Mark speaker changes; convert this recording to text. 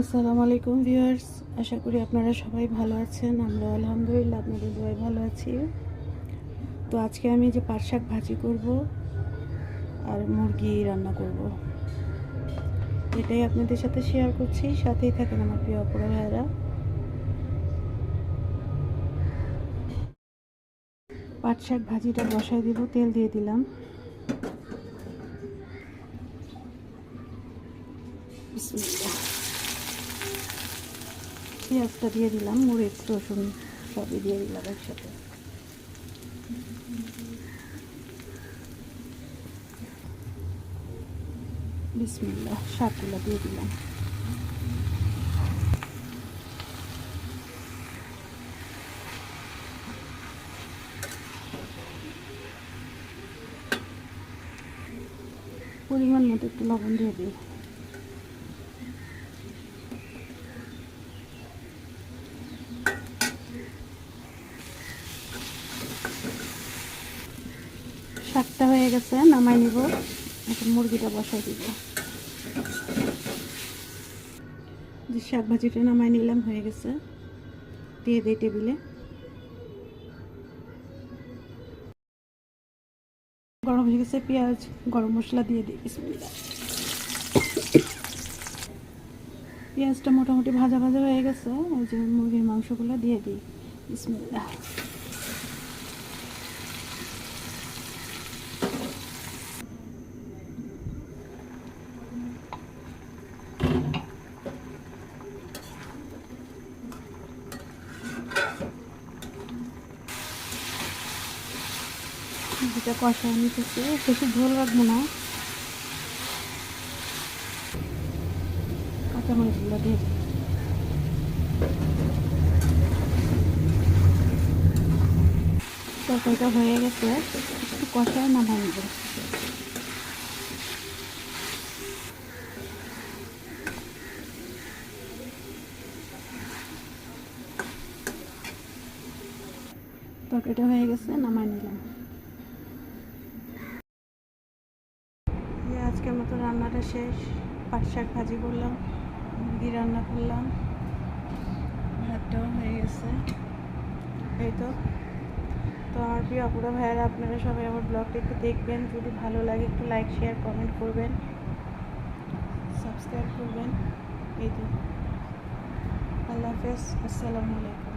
Speaker 1: আসসালামু আলাইকুম ভিউয়ার্স, আশা করি আপনারা সবাই ভালো আছেন আমরা আলহামদুলিল্লাহ আপনাদের সবাই ভালো আছি। তো আজকে আমি যে পাট শাক ভাজি করব আর মুরগি রান্না করব। এটাই আপনাদের সাথে শেয়ার করছি, সাথেই থাকেন আমার প্রিয় অপরা ভাইয়েরা। পাট শাক ভাজিটা বসায় দিব, তেল দিয়ে দিলাম। বিসমিল্লাহ। পেঁয়াজটা দিয়ে দিলাম মরিচ রসুন সবই দিয়ে দিলাম একসাথে। বিসমিল্লা শাকগুলো দিয়ে দিলাম। পরিমাণ মতো একটু লবণ দিয়ে দিই। শাকটা হয়ে গেছে, নামাই নিব। এখন মুরগিটা বসাই দিব। যে শাক ভাজিটা নামাই নিলাম, হয়ে গেছে। দিয়ে দিই টেবিলে। গরম হয়ে গেছে, পেঁয়াজ, গরম মশলা দিয়ে দিই পেঁয়াজটা মোটামুটি ভাজা ভাজা হয়ে গেছে, ওই যে মুরগির মাংসগুলো দিয়ে দিই, বিসমিল্লাহ। যেটা কষা নিতেছে। বেশি ঝোল রাখব না। তরকারিটা হয়ে গেছে। একটু কষায় নামাই নেব। তরকারিটা হয়ে গেছে নামাই নিলাম। আজকের মতো রান্নাটা শেষ। পাট শাক ভাজি করলাম, মুরগি রান্না করলাম। ভাতটাও হয়ে গেছে। এই তো। তো আমার প্রিয় অপুরা ভাইয়ারা, আপনারা সবাই আমার ব্লগটা একটু দেখবেন। যদি ভালো লাগে, একটু লাইক শেয়ার কমেন্ট করবেন। সাবস্ক্রাইব করবেন। এই তো। আল্লাহ হাফেজ। আসসালামু আলাইকুম।